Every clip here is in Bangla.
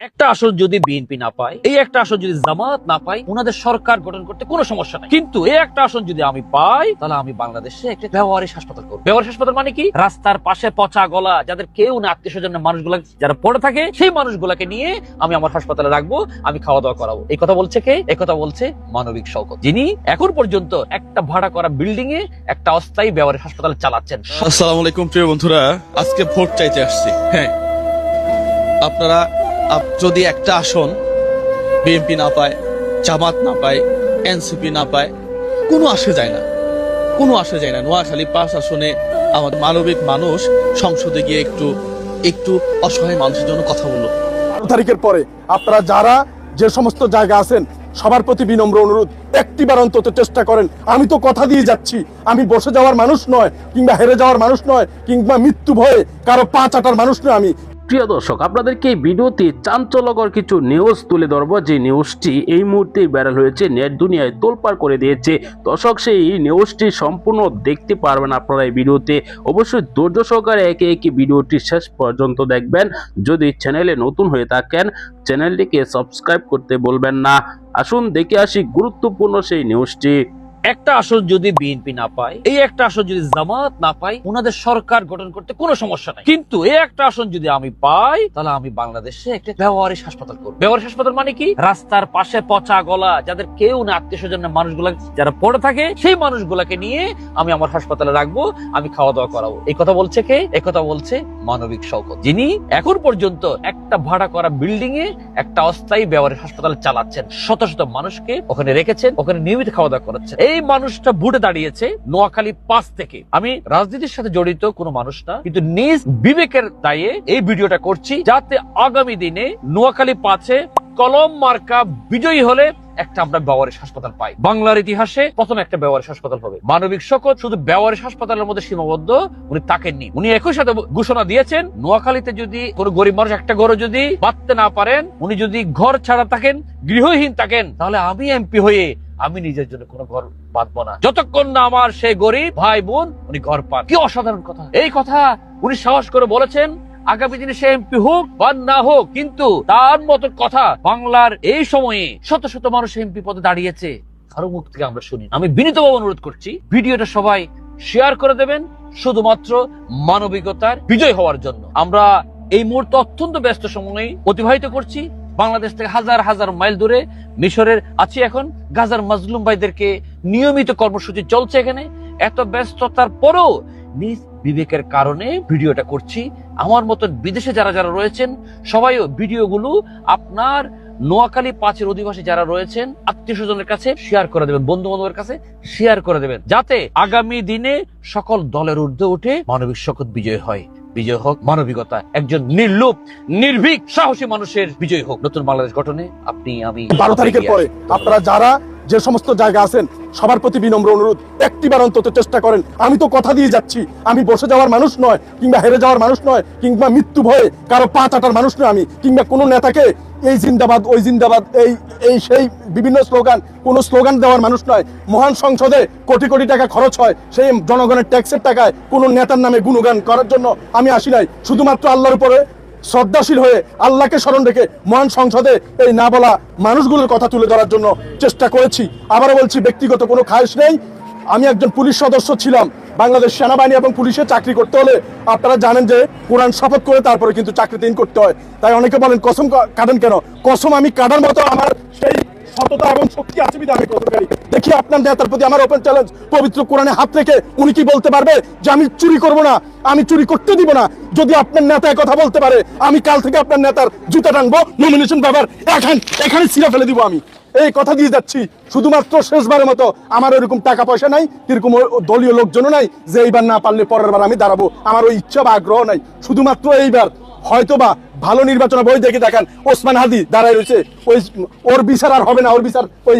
একটা আসন যদি বিএনপি না পায়, এই একটা আসন যদি জামাত না পায়, ওনাদের সরকার গঠন করতে কোনো সমস্যা নাই। কিন্তু এই একটা আসন যদি আমি পাই, তাহলে আমি বাংলাদেশে একটা ব্যবহারিক হাসপাতাল করব। ব্যবহারিক হাসপাতাল মানে কি? রাস্তার পাশে পচা গলা, যাদের কেউ না আত্মীয় স্বজনের মানুষগুলা, যারা পড়ে থাকে, সেই মানুষগুলাকে নিয়ে আমি আমার হাসপাতালে রাখব, আমি খাওয়া দাওয়া করাবো। এই কথা বলছে কে? এই কথা বলছে মানবিক শওকত, যিনি এখন পর্যন্ত একটা ভাড়া করা বিল্ডিং এ একটা অস্থায়ী ব্যবহারিক হাসপাতাল চালাচ্ছেন। আসসালামু আলাইকুম প্রিয় বন্ধুরা, আজকে ভোট চাইতে আসছি। হ্যাঁ আপনারা আপ- যদি একটা আসন বিএনপি না পায়, জামাত না পায়, এনসিপি না পায়, কোনো আসে যায় না। কোনো আসে যায় না। নোয়াখালী পাঁচ আসনে আমাদের মানবিক মানুষ সংসদে গিয়ে একটু একটু অসহায় মানুষের জন্য কথা বলল। তারিখের পরে আপনারা যারা যে সমস্ত জায়গা আছেন, সবার প্রতি বিনম্র অনুরোধ। একটিবার অন্তত চেষ্টা করেন। আমি তো কথা দিয়ে যাচ্ছি। আমি বসে যাওয়ার মানুষ নয়, কিংবা হেরে যাওয়ার মানুষ নয়, কিংবা মৃত্যু ভয়ে কারও পা চাটার মানুষ নয় আমি। প্রিয় দর্শক, আপনাদেরকে এই ভিডিওতে চাঞ্চল্যকর কিছু নিউজ তুলে ধরবো। যে নিউজটি এই মুহূর্তে ভাইরাল হয়েছে নেট দুনিয়ায় তোলপাড় করে দিয়েছে। দর্শক, সেই নিউজটি সম্পূর্ণ দেখতে পারবেন আপনারা এই ভিডিওতে। অবশ্যই ধৈর্য সহকারে একে একে ভিডিওটি শেষ পর্যন্ত দেখবেন। যদি চ্যানেলে নতুন হয়ে থাকেন চ্যানেলটিকে সাবস্ক্রাইব করতে বলবেন না। আসুন, দেখে আসি গুরুত্বপূর্ণ সেই নিউজটি একটা আসন যদি বিএনপি না পায়, এই একটা আসন যদি জামাত না পায়, ওনাদের সরকার গঠন করতে কোনো সমস্যা নাই। কিন্তু এই একটা আসন যদি আমি পাই, তাহলে আমি বাংলাদেশে একটা ব্যবহারিক হাসপাতাল করব। ব্যবহারিক হাসপাতাল মানে কি? রাস্তার পাশে পচা গলা, যাদের কেউ না, আত্মীয় স্বজনের মানুষগুলা যারা পড়ে থাকে, সেই মানুষগুলাকে নিয়ে আমি আমার হাসপাতালে রাখব, আমি খাওয়া দাওয়া করাবো। এই কথা বলছে কে? এই কথা বলছে মানবিক শওকত, যিনি এখন পর্যন্ত একটা ভাড়া করা বিল্ডিং এ একটা অস্থায়ী ব্যবহারিক হাসপাতাল চালাচ্ছেন। শত শত মানুষকে ওখানে রেখেছেন, ওখানে নিয়মিত খাওয়া দাওয়া করাচ্ছেন এই মানুষটা ভোটে দাঁড়িয়েছে নোয়াখালী পাঁচ থেকে। আমি রাজনীতির সাথে জড়িত কোনো মানুষ না, কিন্তু নিজ বিবেকের দায়ে এই ভিডিওটা করছি যাতে আগামী দিনে নোয়াখালী পাঁচে কলম মার্কা বিজয়ী হলে একটা আমরা ব্যবহারিক হাসপাতাল পাই। বাংলার ইতিহাসে প্রথম একটা ব্যবহারিক হাসপাতাল হবে। মানবিক শকত শুধু ব্যবহারিক হাসপাতালের মধ্যে সীমাবদ্ধ, উনি তাকেননি উনি একই সাথে ঘোষণা দিয়েছেন, নোয়াখালীতে যদি কোনো গরিব মানুষ একটা ঘর যদি বাঁধতে না পারেন, উনি যদি ঘর ছাড়া থাকেন, গৃহহীন থাকেন, তাহলে আমি এমপি হয়ে আমি নিজের জন্য কোনো ঘর বাঁধবো না। যতক্ষণ না আমার সেই গরিব ভাই বোন উনি ঘর পান। কি অসাধারণ কথা। এই কথা উনি সাহস করে বলেছেন, আগামী দিনে সে এমপি হোক বা না হোক, কিন্তু তার মতো কথা বাংলার এই সময়ে শত শত মানুষ এমপি পদে দাঁড়িয়েছে। কারও মুখ থেকে আমরা শুনি আমি বিনীতভাবে অনুরোধ করছি, ভিডিওটা সবাই শেয়ার করে দেবেন, শুধুমাত্র মানবিকতার বিজয় হওয়ার জন্য। আমরা এই মুহূর্তে অত্যন্ত ব্যস্ত সময়ে অতিবাহিত করছি। বাংলাদেশ থেকে হাজার হাজার মাইল দূরে মিশরের আছি এখন। গাজার মাজলুম ভাইদেরকে নিয়মিত কর্মসূচি চলছে এখানে। এত ব্যস্ততার পরেও নিজ বিবেকের কারণে ভিডিওটা করছি। আমার মতন বিদেশে যারা যারা রয়েছেন সবাইও ভিডিওগুলো আপনার নোয়াখালী পাঁচের অধিবাসী যারা রয়েছেন, আত্মীয় স্বজনের কাছে শেয়ার করে দেবেন বন্ধু বান্ধবের কাছে শেয়ার করে দেবেন। যাতে আগামী দিনে সকল দলের ঊর্ধ্বে উঠে মানবিক শকত বিজয় হয়। বিজয় হোক মানবিকতা একজন নির্লোপ নির্ভীক সাহসী মানুষের বিজয় হোক। নতুন বাংলাদেশ গঠনে আপনি আমি বারো তারিখের পরে আপনারা যারা যে সমস্ত জায়গা আছেন, সবার প্রতি বিনম্র অনুরোধ। একটিবার অন্তত চেষ্টা করেন। আমি তো কথা দিয়ে যাচ্ছি। আমি বসে যাওয়ার মানুষ নয়, কিংবা হেরে যাওয়ার মানুষ নয়, কিংবা মৃত্যু ভয়ে কারও পা চাটার মানুষ নয় আমি, কিংবা কোনো নেতাকে এই জিন্দাবাদ, ওই জিন্দাবাদ, এই এই সেই বিভিন্ন স্লোগান, কোনো স্লোগান দেওয়ার মানুষ নয়। মহান সংসদে কোটি কোটি টাকা খরচ হয়, সেই জনগণের ট্যাক্সের টাকায় কোনো নেতার নামে গুণগান করার জন্য আমি আসি নাই। শুধুমাত্র আল্লাহর উপরে শ্রদ্ধাশীল হয়ে আল্লাহকে স্মরণ রেখে মহান সংসদে এই না বলা মানুষগুলোর কথা তুলে ধরার জন্য চেষ্টা করেছি। আবারও বলছি, ব্যক্তিগত কোনো খায়স নেই। আমি একজন পুলিশ সদস্য ছিলাম। বাংলাদেশ সেনাবাহিনী এবং পুলিশে চাকরি করতে হলে আপনারা জানেন যে কোরআন শপথ করে তারপরে কিন্তু চাকরিতে ইন করতে হয়। তাই অনেকে বলেন, কসম কাটেন কেন? কসম আমি কাটার মতো আমার সেই সততা এবং শক্তি আছে কতকারী দেখি আপনার নেতার প্রতি আমার ওপেন চ্যালেঞ্জ পবিত্র কোরআনে হাত রেখে উনি কি বলতে পারবে যে আমি চুরি করব না, আমি চুরি করতে দিব না? যদি আপনার নেতা কথা বলতে পারে, আমি কাল থেকে আপনার নেতার জুতা টানবো নমিনেশন পেপার এখান এখানে ছিঁড়ে ফেলে দিব আমি। এই কথা দিয়ে যাচ্ছি, শুধুমাত্র শেষবারের মতো আমার এরকম টাকা পয়সা নাই এরকম দলীয় লোকজনও নাই, যে এইবার না পারলে পরের বার আমি দাঁড়াবো, আমার ওই ইচ্ছা বা আগ্রহ নাই। শুধুমাত্র এইবার হয়তোবা ভালো নির্বাচন বই দেখে দেখেন, ওসমান হাদি দাঁড়ায় রয়েছে, ওই ওর বিচার আর হবে না, ওর বিচার ওই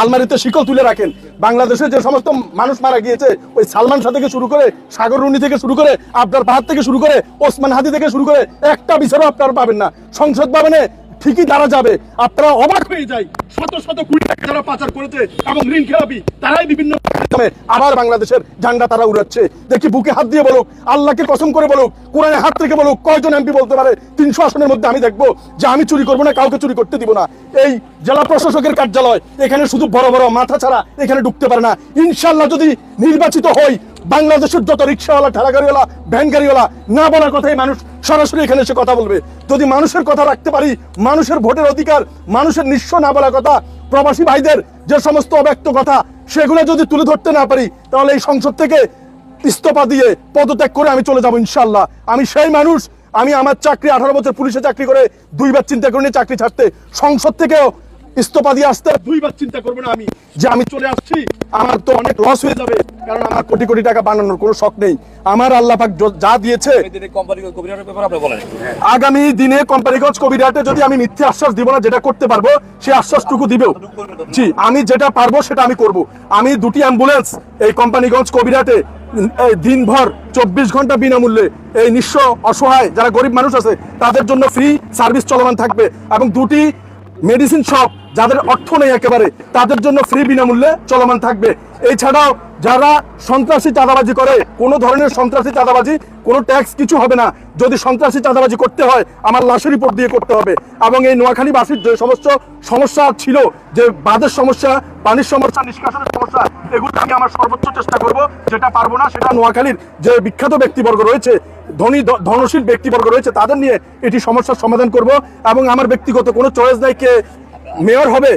আলমারিতে শিকল তুলে রাখেন। বাংলাদেশে যে সমস্ত মানুষ মারা গিয়েছে, ওই সালমান শাহ থেকে শুরু করে, সাগর রুনি থেকে শুরু করে, আবদার পাহাড় থেকে শুরু করে, ওসমান হাদি থেকে শুরু করে, একটা বিচারও আপনারা পাবেন না। সংসদ ভবনে ঠিকই তারা যাবে। আপনারা অবাক হয়ে যায়। শত শত কোটি টাকা যারা পাচার করেছে এবং ঋণ খেলাপি, তারাই বিভিন্ন আবার বাংলাদেশের ঝান্ডা তারা উড়াচ্ছে। দেখি বুকে হাত দিয়ে বলুক, আল্লাহকে কসম করে বলুক, কোরআনে হাত থেকে বলুক, কয়জন এমপি বলতে পারে? তিনশো আসনের মধ্যে আমি দেখব যে আমি চুরি করব না, কাউকে চুরি করতে দিব না। এই জেলা প্রশাসকের কার্যালয়, এখানে শুধু বড় বড় মাথা ছাড়া এখানে ঢুকতে পারে না। ইনশাল্লাহ যদি নির্বাচিত হই বাংলাদেশের যত রিক্সাওয়ালা ঠেলা গাড়িওয়ালা ভ্যান গাড়িওয়ালা না বলার কথাই মানুষ সরাসরি এখানে এসে কথা বলবে। যদি মানুষের কথা রাখতে পারি, মানুষের ভোটের অধিকার, মানুষের নিঃস্ব না বলার কথা, প্রবাসী ভাইদের যে সমস্ত অব্যক্ত কথা, সেগুলো যদি তুলে ধরতে না পারি, তাহলে এই সংসদ থেকে ইস্তফা দিয়ে পদত্যাগ করে আমি চলে যাব ইনশাল্লাহ আমি সেই মানুষ, আমি আমার চাকরি, আঠারো বছর পুলিশে চাকরি করে দুইবার চিন্তা করিনি চাকরি ছাড়তে। সংসদ থেকেও ইস্তফা দিয়ে আসতে দুইবার চিন্তা করব না আমি। যে আমি চলে আসছি আমার তো অনেক লস হয়ে যাবে কারণ আমার কোটি কোটি টাকা বানানোর কোনো শখ নেই। আমার আল্লাহ পাক যা দিয়েছে আগামী দিনে কোম্পানিগঞ্জ কবিরাটে যদি আমি মিথ্যে আশ্বাস দিব না যেটা করতে পারব সেই আশ্বাসটুকু দিবেও। জি আমি যেটা পারব সেটা আমি করব। আমি দুটি অ্যাম্বুলেন্স এই কোম্পানিগঞ্জ কবিরাটে দিনভর চব্বিশ ঘণ্টা বিনামূল্যে এই নিঃস্ব অসহায় যারা গরিব মানুষ আছে তাদের জন্য ফ্রি সার্ভিস চলমান থাকবে। এবং দুটি মেডিসিন শপ যাদের অর্থ নেই একেবারে, তাদের জন্য ফ্রি বিনামূল্যে চলমান থাকবে। এছাড়াও যারা সন্ত্রাসী চাঁদাবাজি করে, কোনো ধরনের সন্ত্রাসী চাঁদাবাজি, কোনো ট্যাক্স কিছু হবে না। যদি সন্ত্রাসী চাঁদাবাজি করতে হয়, আমার লাশের রিপোর্ট দিয়ে করতে হবে। এবং এই নোয়াখালীবাসীর যে সমস্ত সমস্যা ছিল, যে বাদের সমস্যা, পানির সমস্যা, নিষ্কাশনের সমস্যা এগুলো আমি আমার সর্বোচ্চ চেষ্টা করব, যেটা পারব না, সেটা নোয়াখালীর যে বিখ্যাত ব্যক্তিবর্গ রয়েছে ধনী ধনশীল ব্যক্তিবর্গ রয়েছে, তাদের নিয়ে এটি সমস্যার সমাধান করব এবং আমার ব্যক্তিগত কোনো চয়েস নাই কে মেয়র হবে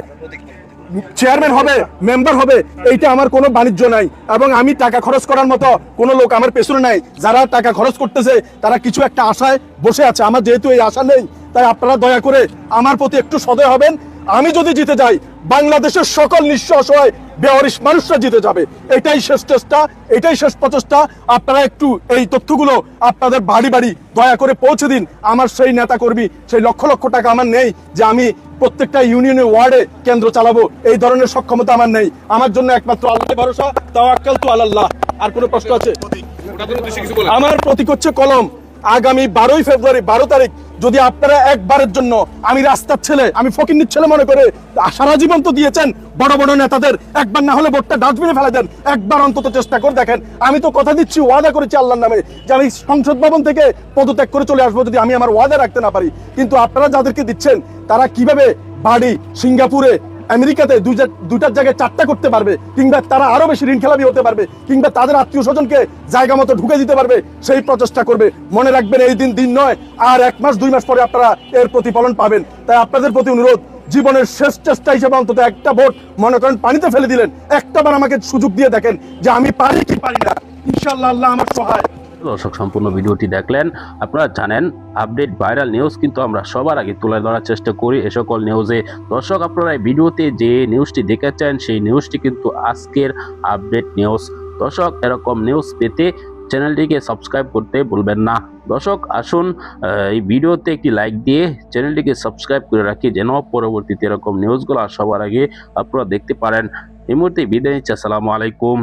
চেয়ারম্যান হবে মেম্বার হবে, এইটা আমার কোনো বাণিজ্য নাই এবং আমি টাকা খরচ করার মতো কোনো লোক আমার পেছনে নাই। যারা টাকা খরচ করতেছে, তারা কিছু একটা আশায় বসে আছে। আমার যেহেতু এই আশা নেই, তাই আপনারা দয়া করে আমার প্রতি একটু সদয় হবেন। আমি যদি জিতে যাই বাংলাদেশের সকল নিঃস্ব অসহায় বেওয়ারিশ মানুষরা জিতে যাবে। এটাই শেষ চেষ্টা এটাই শেষ প্রচেষ্টা। আপনারা একটু এই তথ্যগুলো আপনাদের বাড়ি বাড়ি দয়া করে পৌঁছে দিন। আমার সেই নেতা কর্মী সেই লক্ষ লক্ষ টাকা আমার নেই যে আমি প্রত্যেকটা ইউনিয়নে ওয়ার্ডে কেন্দ্র চালাবো। এই ধরনের সক্ষমতা আমার নেই। আমার জন্য একমাত্র আল্লাহ ভরসা তাওয়াক্কাল তো আল্লাহ আর কোনো প্রশ্ন আছে? আমার প্রতীক হচ্ছে কলম। আগামী বারোই ফেব্রুয়ারি, বারো তারিখ, যদি আপনারা একবারের জন্য আমি রাস্তার ছেলে, আমি ফকিন্নির ছেলে মনে করে সারা জীবন তো দিয়েছেন, বড় বড় নেতাদের, একবার না হলে ভোটটা ডাস্টবিনে ফেলে দেন, একবার অন্তত চেষ্টা করে দেখেন। আমি তো কথা দিচ্ছি, ওয়াদা করেছি আল্লাহর নামে যে আমি সংসদ ভবন থেকে পদত্যাগ করে চলে আসব যদি আমি আমার ওয়াদা রাখতে না পারি। কিন্তু আপনারা যাদেরকে দিচ্ছেন, তারা কীভাবে বাড়ি, সিঙ্গাপুরে আমেরিকাতে দুটার জায়গায় চারটা করতে পারবে, কিংবা তারা আরও বেশি ঋণ খেলাপি হতে পারবে, কিংবা তাদের আত্মীয় স্বজনকে জায়গা মতো ঢুকে দিতে পারবে, সেই প্রচেষ্টা করবে। মনে রাখবেন এই দিন দিন নয়, আর এক মাস দুই মাস পরে আপনারা এর প্রতিফলন পাবেন। তাই আপনাদের প্রতি অনুরোধ, জীবনের শেষ চেষ্টা হিসেবে অন্তত একটা ভোট, মনে করেন পানিতে ফেলে দিলেন। একটাবার আমাকে সুযোগ দিয়ে দেখেন যে আমি পারি কি পারি না। ইনশাল্লাহ আল্লাহ আমার সহায়। দর্শক, সম্পূর্ণ ভিডিওটি দেখলেন। আপনারা জানেন আপডেট ভাইরাল নিউজ কিন্তু আমরা সবার আগে তুলে ধরার চেষ্টা করি এ সকল নিউজে দর্শক, আপনারা এই ভিডিওতে যে নিউজটি দেখেছেন, সেই নিউজটি কিন্তু আজকের আপডেট নিউজ দর্শক, এরকম নিউজ পেতে চ্যানেলটিকে সাবস্ক্রাইব করতে ভুলবেন না। দর্শক, আসুন এই ভিডিওতে একটি লাইক দিয়ে চ্যানেলটিকে সাবস্ক্রাইব করে রাখি, যেন পরবর্তীতে এরকম নিউজগুলো সবার আগে আপনারা দেখতে পারেন। এই মুহূর্তে বিদায় নিচ্ছি, আসসালামু আলাইকুম।